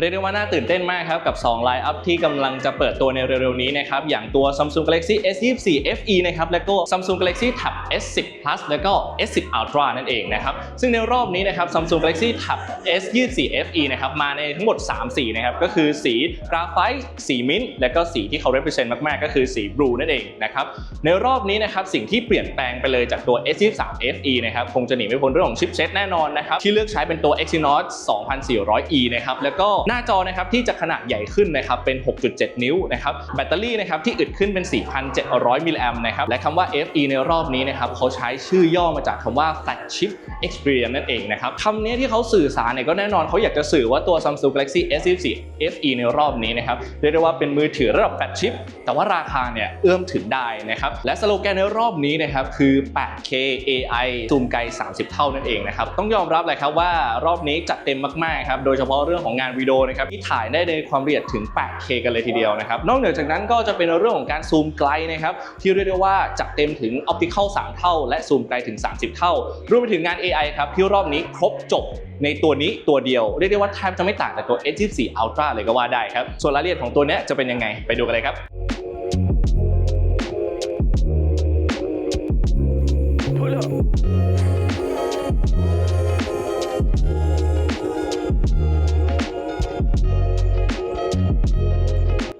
เรียกได้ว่าน่าตื่นเต้นมากครับ กับ 2 ไลน์อัพที่กำลังจะเปิดตัวในเร็วๆนี้นะครับ อย่างตัว Samsung Galaxy S24 FE นะครับ แล้วก็ Samsung Galaxy Tab S10 Plus แล้วก็ S10 Ultra นั่นเองนะครับ ซึ่งในรอบนี้นะครับ Samsung Galaxy Tab S24 FE นะครับ มาในทั้งหมด 3 สีนะครับ ก็คือสีกราไฟต์สีมิ้นท์และก็สีที่เขา represent มากๆ ก็คือสีบลูนั่นเองนะครับ ในรอบนี้นะครับ สิ่งที่เปลี่ยนแปลงไปเลยจากตัว S23 FE นะครับ คงจะหนีไม่พ้นเรื่องของชิปเซตแน่นอนนะครับ ที่เลือกใช้เป็นตัว Exynos 2400E นะครับ แล้วก็หน้าจอนะครับที่จะขนาดใหญ่ขึ้นนะครับเป็น 6.7 นิ้วนะครับแบตเตอรี่นะครับที่อึดขึ้นเป็น 4,700 มิลลิแอมป์นะครับและคำว่า FE ในรอบนี้นะครับเขาใช้ชื่อย่อมาจากคำว่า flagship experience นั่นเองนะครับคำนี้ที่เขาสื่อสารเนี่ยก็แน่นอนเขาอยากจะสื่อว่าตัว Samsung Galaxy S24 FE ในรอบนี้นะครับเรียกได้ว่าเป็นมือถือระดับ flagship แต่ว่าราคาเนี่ยเอื้อมถึงได้นะครับและสโลแกนในรอบนี้นะครับคือ 8K AI ซูมไกล 30 เท่านั่นเองนะครับต้องยอมรับเลยครับว่ารอบนี้จัดเต็มมากๆครับโดยเฉพาะเรื่องของงานวิดีโอนะครับที่ถ่ายได้ในความละเอียดถึง 8K กันเลยทีเดียวนะครับนอกเหนือจากนั้นก็จะเป็นเรื่องของการซูมไกลนะครับที่เรียกได้ว่าจัดเต็มถึงออปติคอล3เท่า และซูมไกลถึง 30 เท่ารวมไปถึงงาน AI ครับที่รอบนี้ครบจบในตัวนี้ตัวเดียว เรียกได้ว่าแทบจะไม่ต่างจากตัว S24 Ultra เลยก็ว่าได้ครับส่วนรายละเอียดของตัวนี้จะเป็นยังไงไปดูกันเลยครับ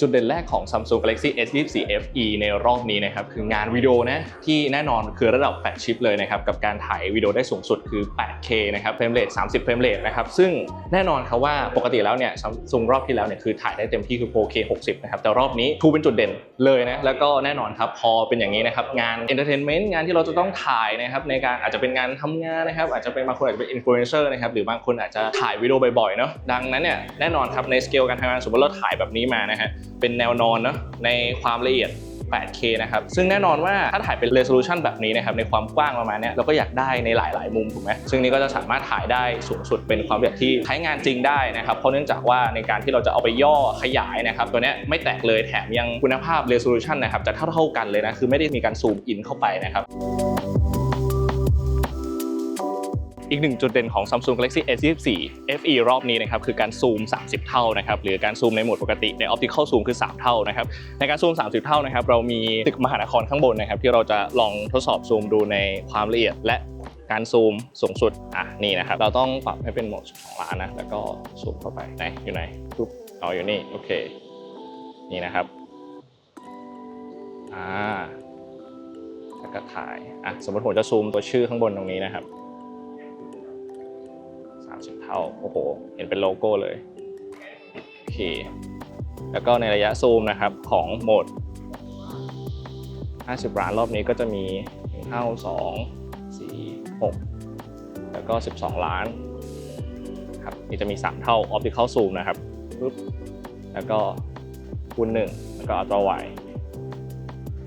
จุดเด่นแรกของ Samsung Galaxy S24 FE ในรอบนี้นะครับคืองานวิดีโอนะที่แน่นอนคือระดับแฟลกชิปเลยนะครับกับการถ่ายวิดีโอได้สูงสุดคือ 8K นะครับเฟรมเรท30เฟรมเรทนะครับซึ่งแน่นอนครับว่าปกติแล้วเนี่ย Samsung รอบที่แล้วเนี่ยคือถ่ายได้เต็มที่คือ 4K 60นะครับแต่รอบนี้ทูเป็นจุดเด่นเลยนะแล้วก็แน่นอนครับพอเป็นอย่างนี้นะครับงาน Entertainment งานที่เราจะต้องถ่ายนะครับในการอาจจะเป็นงานทำงานนะครับอาจจะเป็นบางคนอาจจะเป็นอินฟลูเอนเซอร์นะครับหรือบางคนอาจจะถ่ายวิดีโอบ่อยๆเนาะดังนั้นเนี่ยแน่นอนครับในสเกลการทำงานสมมติเราถ่ายแบบนี้มานะฮะเป็นแนวนอนเนาะในความละเอียด 8K นะครับ ซึ่งแน่นอนว่าถ้าถ่ายเป็น resolution แบบนี้นะครับในความกว้างประมาณนี้เราก็อยากได้ในหลาย ๆ มุมถูกไหมซึ่งนี่ก็จะสามารถถ่ายได้สูงสุดเป็นความละเอียดที่ใช้งานจริงได้นะครับ เพราะเนื่องจากว่าในการที่เราจะเอาไปย่อขยายนะครับตัวนี้ไม่แตกเลยแถมยังคุณภาพ resolution นะครับจะเท่า ๆกันเลยนะคือไม่ได้มีการซูมอินเข้าไปนะครับ อีกหนึ่งจุดเด่นของ Samsung Galaxy S24 FE รอบนี้นะครับคือการซูม 30 เท่านะครับหรือการซูมในโหมดปกติใน Optical Zoom คือ 3 เท่านะครับในการซูม 30 เท่านะครับเรามีตึกมหานครข้างบนนะครับที่เราจะลองทดสอบซูมดูในความละเอียด และการซูมสูงสุดอะนี่นะครับเราต้องปรับให้เป็นโหมด2ล้านนะแล้วก็ซูมเข้าไปไหนอยู่ไหนปุ๊บเอาอยู่นี่โอเคนี่นะครับอ่าแล้วก็ถ่ายอะสมมติผมจะซูมตัวชื่อข้างบนตรงนี้นะครับ เท่าโอ้โห เห็นเป็นโลโก้เลยโอเคแล้วก็ในระยะซูมนะครับของโหมด 50 ล้านรอบนี้ก็จะมี1เท่า2 4 6 แล้วก็ 12 ล้านครับนี่จะมี 3 เท่า optical zoom นะครับปึ๊บแล้วก็คูณ1แล้วก็ ultra wide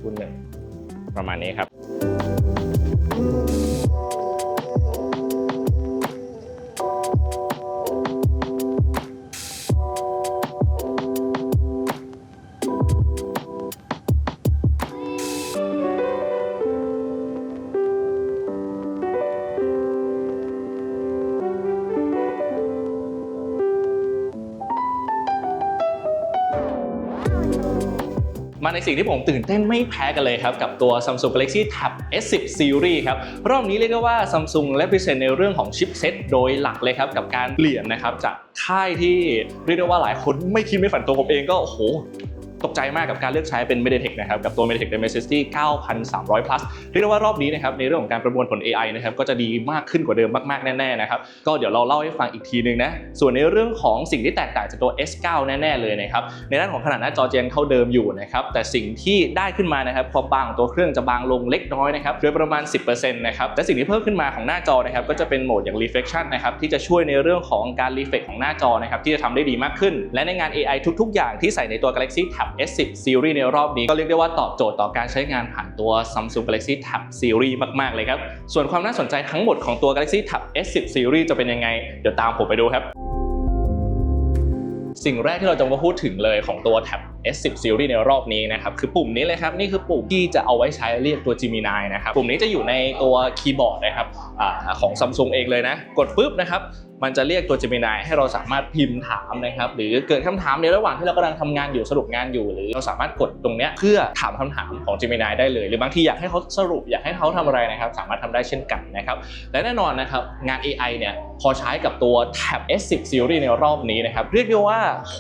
คูณ1ประมาณนี้ครับ มาในสิ่งที่ผมตื่นเต้นไม่แพ้กันเลยครับ กับตัว Samsung Galaxy Tab S10 Series ครับ รอบนี้เรียกได้ว่า Samsung represent ในเรื่องของชิปเซ็ตโดยหลักเลยครับกับการเปลี่ยนนะครับจากค่ายที่เรียกได้ว่าหลายคนไม่คิดไม่ฝันตัวผมเองก็โอ้โห ตกใจมากกับการเลือกใช้เป็น MediaTek นะครับกับตัว MediaTek Dimensity 9300 plus เรียกได้ว่ารอบนี้นะครับในเรื่องของการประมวลผล AI นะครับก็จะดีมากขึ้นกว่าเดิมมากๆ แน่ๆนะครับก็เดี๋ยวเราเล่าให้ฟังอีกทีนึงนะส่วนในเรื่องของสิ่งที่แตกต่างจากตัว S9 แน่ๆเลยนะครับในด้านของขนาดหน้าจอจะยังเท่าเดิมอยู่นะครับแต่สิ่งที่ได้ขึ้นมานะครับความบางของตัวเครื่องจะบางลงเล็กน้อยนะครับโดยประมาณ 10%นะครับและสิ่งที่เพิ่มขึ้นมาของหน้าจอนะครับก็จะเป็นโหมดอย่าง reflection นะครับที่จะช่วยในเรื่องของการ reflect ของหน้าจอนะครับที่จะทำได้ดีมากขึ้น และในงาน AI ทุก ๆ อย่างที่ใส่ในตัว Galaxy Tab S10 Series ในรอบนี้ก็เรียกได้ว่าตอบโจทย์ต่อการใช้งานผ่านตัว Samsung Galaxy Tab Series มากๆเลยครับ ส่วนความน่าสนใจทั้งหมดของตัว Galaxy Tab S10 Series จะเป็นยังไง เดี๋ยวตามผมไปดูครับ สิ่งแรกที่เราจะมาพูดถึงเลยของตัว Tab S10 Series ในรอบนี้นะครับ คือปุ่มนี้เลยครับ นี่คือปุ่มที่จะเอาไว้ใช้เรียกตัว Gemini นะครับ ปุ่มนี้จะอยู่ในตัวคีย์บอร์ดนะครับอของ Samsung เองเลยนะ กดปุ๊บนะครับมันจะเรียกตัว Gemini ให้เราสามารถพิมพ์ถามนะครับ หรือเกิดคำถามในระหว่างที่เรากำลังทำงานอยู่สรุปงานอยู่ หรือเราสามารถกดตรงเนี้ยเพื่อถามคำถามของ Gemini ได้เลย หรือบางทีอยากให้เขาสรุปอยากให้เขาทำอะไรนะครับ สามารถทำได้เช่นกันนะครับ และแน่นอนนะครับงาน AI เนี่ยพอใช้กับตัว Tab S10 Series ในรอบนี้นะครับ เรียกได้ว่าโห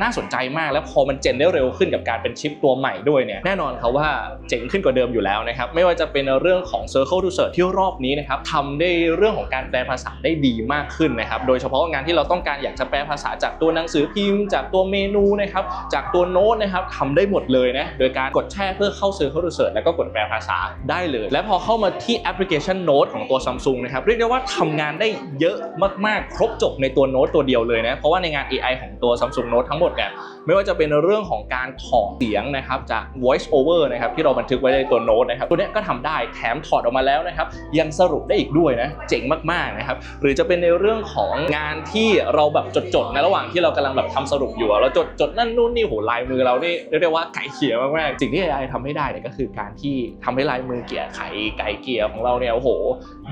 น่าสนใจมากแล้วพอมันเจนได้เร็วขึ้นกับการเป็นชิปตัวใหม่ด้วยเนี่ยแน่นอนครับว่าเจ๋งขึ้นกว่าเดิมอยู่แล้วนะครับไม่ว่าจะเป็นเรื่องของ Circle to Search ที่รอบนี้นะครับทำได้เรื่องของการแปลภาษาได้ดีมากขึ้นนะครับโดยเฉพาะงานที่เราต้องการอยากจะแปลภาษาจากตัวหนังสือพิมพ์จากตัวเมนูนะครับจากตัวโน้ตนะครับทำได้หมดเลยนะโดยการกดแช่เพื่อเข้า Circle to Search แล้วก็กดแปลภาษาได้เลย และพอเข้ามาที่แอปพลิเคชันโน้ตของตัว Samsung นะครับเรียกได้ว่าทำงานได้เยอะมากๆ ครบจบในตัวโน้ตตัวเดียวเลยนะเพราะว่าในงาน AI ของตัว Samsung Note ทั้งหมดเนี่ยไม่ว่าจะเป็นเรื่องของการถอดเสียงนะครับจาก voice over นะครับที่เราบันทึกไว้ในตัวโน้ตนะครับตัวเนี้ยก็ทำได้แถมถอดออกมาแล้วนะครับยังสรุปได้อีกด้วยนะเจ๋งมากๆนะครับหรือจะเป็นในเรื่องของงานที่เราแบบจดๆในระหว่างที่เรากำลังแบบทำสรุปอยู่เราจดจดนั่นนู่นนี่โหลายมือเรานี่เรียกได้ว่าไก่เขียมากๆสิ่งที่ AI ทำให้ได้เนี่ยก็คือการที่ทำให้ลายมือเกี่ยไข่ไก่เกี่ยของเราเนี่ยโอ้โห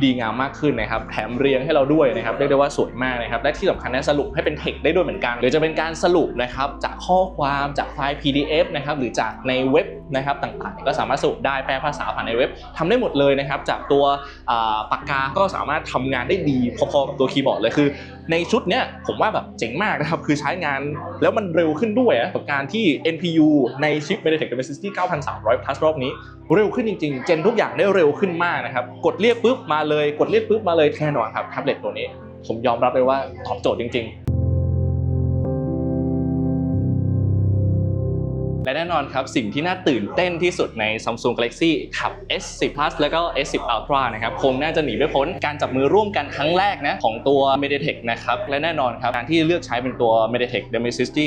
ดีงามมากขึ้นนะครับแถมเรียงให้เราด้วยนะครับเรียกได้ว่าสวยมากนะครับและที่สำคัญนะสรุปให้เป็นเทคได้ด้วยเหมือนกัน หรือจะเป็นการสรุปนะครับจากข้อความจากไฟล์ PDF นะครับหรือจากในเว็บนะครับต่างๆ ก็สามารถสรุปได้แปลภาษาผ่านในเว็บทำได้หมดเลยนะครับจากตัวปากกาก็สามารถทำงานได้ดีพอๆกับตัวคีย์บอร์ดเลยคือ ในชุดเนี้ยผมว่าแบบเจ๋งมากนะครับคือใช้งานแล้วมันเร็วขึ้นด้วยกับการที่ NPU ในชิป MediaTek Dimensity 9300 plus รอบนี้เร็วขึ้นจริงๆ เจนทุกอย่างได้เร็วขึ้นมากนะครับกดเรียกปุ๊บมาเลยกดเรียกปุ๊บมาเลยแน่นอนครับแท็บเล็ตตัวนี้ผมยอมรับเลยว่าตอบโจทย์จริง ๆ และแน่นอนครับ สิ่งที่น่าตื่นเต้นที่สุดใน Samsung Galaxy Tab S10 Plus แล้วก็ S10 Ultra นะครับคงน่าจะหนีไม่พ้นการจับมือร่วมกันครั้งแรกนะของตัว MediaTek นะครับและแน่นอนครับการที่เลือกใช้เป็นตัว MediaTek Dimensity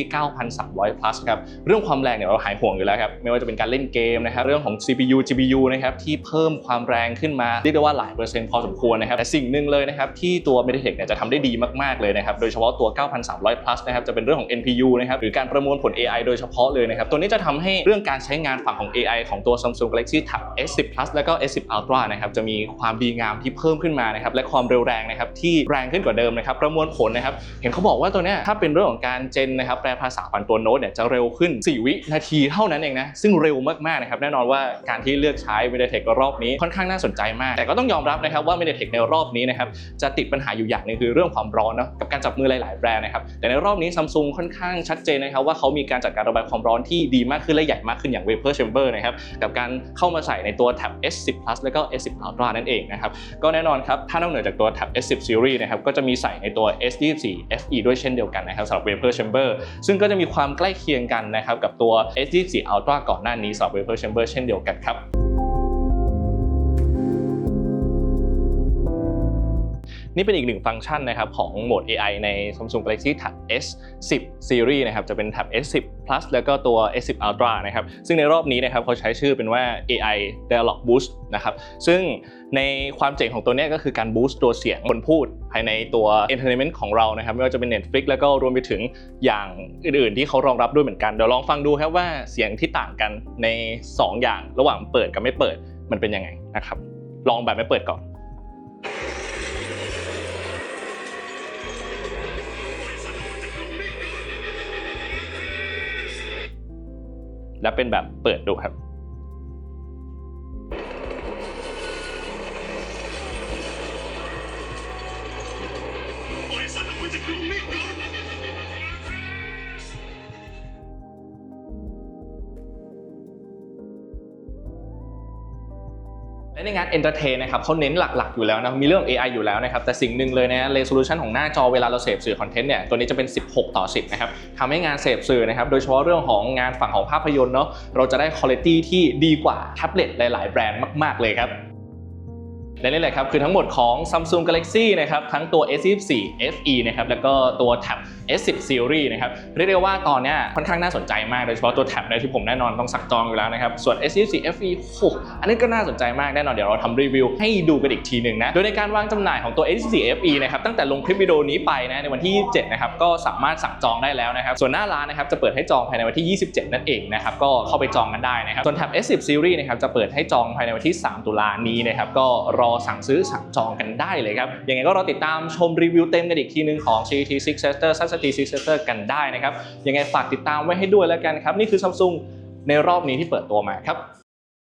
9300 Plus ครับเรื่องความแรงเนี่ยเราหายห่วงอยู่แล้วครับไม่ว่าจะเป็นการเล่นเกมนะครับเรื่องของ CPU GPU นะครับที่เพิ่มความแรงขึ้นมาเรียกได้ว่าหลายเปอร์เซ็นต์พอสมควรนะครับแต่สิ่งหนึ่งเลยนะครับที่ตัว MediaTek เนี่ยจะทำได้ดีมากๆเลยนะครับโดยเฉพาะตัว 9300 Plus นะครับจะเป็นเรื่องของ NPU นะครับหรือการประมวลผล AI โดยเฉพาะเลยนะครับตัวนี้จะทำให้เรื่องการใช้งานฝั่งของ AI ของตัว Samsung Galaxy Tab S10 Plus แล้วก็ S10 Ultra นะครับจะมีความดีงามที่เพิ่มขึ้นมานะครับและความเร็วแรงนะครับที่แรงขึ้นกว่าเดิมนะครับประมวลผลนะครับเห็นเขาบอกว่าตัวเนี้ยถ้าเป็นเรื่องของการเจนนะครับแปลภาษาผ่านตัวโน้ตเนี่ยจะเร็วขึ้น 4 วินาทีเท่านั้นเองนะซึ่งเร็วมากๆนะครับแน่นอนว่าการที่เลือกใช้ MediaTek รอบนี้ค่อนข้างน่าสนใจมาก แต่ก็ต้องยอมรับนะครับว่า MediaTek ในรอบนี้นะครับจะติดปัญหาอยู่อย่างหนึงคือเรื่องความร้อนเนาะกับการจับมือหลาย ๆ แบรนด์นะครับแต่ในรอบนี้ Samsung ค่อนข้างชัดเจนนะครับว่าเขามีการจัดการระบายความร้อนที่ดีมากขึ้นและใหญ่มากขึ้นอย่าง Vapor Chamber นะครับกับการเข้ามาใส่ในตัว Tab S10 Plus แล้วก็ S10 Ultra นั่นเองนะครับก็แน่นอนครับถ้านอกเหนือจากตัว Tab S10 Series นะครับก็จะมีใส่ในตัว S24 FE ด้วยเช่นเดียวกันนะครับสำหรับ Vapor Chamber ซึ่งก็จะมีความใกล้เคียงกันนะครับกับตัว S24 Ultra ก่อนหน้านี้สำหรับ Vapor Chamber เช่นเดียวกันครับ นี่เป็นอีกหนึ่งฟังก์ชันนะครับของโหมด AI ใน Samsung Galaxy Tab S10 Series นะครับจะเป็น Tab S10 Plus แล้วก็ตัว S10 Ultra นะครับซึ่งในรอบนี้นะครับเขาใช้ชื่อเป็นว่า AI Dialog Boost นะครับซึ่งในความเจ๋งของตัวนี้ก็คือการ boost ตัวเสียงคนพูด ภายในตัว entertainment ของเรานะครับไม่ว่าจะเป็น Netflix แล้วก็รวมไปถึงอย่างอื่นๆ ที่เขารองรับด้วยเหมือนกันเดี๋ยวลองฟังดูครับว่าเสียงที่ต่างกันใน 2 อย่างระหว่างเปิดกับไม่เปิดมันเป็นยังไงนะครับลองแบบไม่เปิดก่อน และเป็นแบบเปิดดูครับ ในงานเอนเตอร์เทนนะครับเขาเน้นหลักๆอยู่แล้วนะมีเรื่อง AI อยู่แล้วนะครับแต่สิ่งหนึ่งเลยนะเรโซลูชันของหน้าจอเวลาเราเสพสื่อคอนเทนต์เนี่ยตัวนี้จะเป็น 16 ต่อ 10 นะครับทำให้งานเสพสื่อนะครับโดยเฉพาะเรื่องของงานฝั่งของภาพยนตร์เนาะเราจะได้คุณภาพที่ดีกว่าแท็บเล็ตหลาย ๆ แบรนด์มาก ๆ เลยครับ และนี่แหละครับคือทั้งหมดของ Samsung Galaxy นะครับทั้งตัว S24 FE นะครับแล้วก็ตัว Tab S10 Series นะครับเรียกได้ว่าตอนนี้ค่อนข้างน่าสนใจมากโดยเฉพาะตัว Tab นี่ยที่ผมแน่นอนต้องสั่งจองอยู่แล้วนะครับส่วน S24 FE โอ้อันนี้ก็น่าสนใจมากแน่นอนเดี๋ยวเราทำรีวิวให้ดูกันอีกทีหนึ่งนะโดยในการวางจำหน่ายของตัว S24 FE นะครับตั้งแต่ลงคลิปวิดีโอนี้ไปนะในวันที่27นะครับก็สามารถสั่งจองได้แล้วนะครับส่วนหน้าร้านนะครับจะเปิดให้จองภายในวันที่ 27 นั่นเองนะครับก็เข้าไปจองกันได้นะครับส่วน Tab S10 Series นะครับจะเปิดให้จองภายในวันที่ 3 ตุลานี้นะครับก็รอสั่งซื้อสั่งจองกันได้เลยครับยังไงก็รอติดตามชมรีวิวเต็มกันอีกทีหนึงของ GT 6 Sister ซั t 6 Sister กันได้นะครับยังไงฝากติดตามไว้ให้ด้วยแล้วกันครับนี่คือ Samsung ในรอบนี้ที่เปิดตัวมาครับ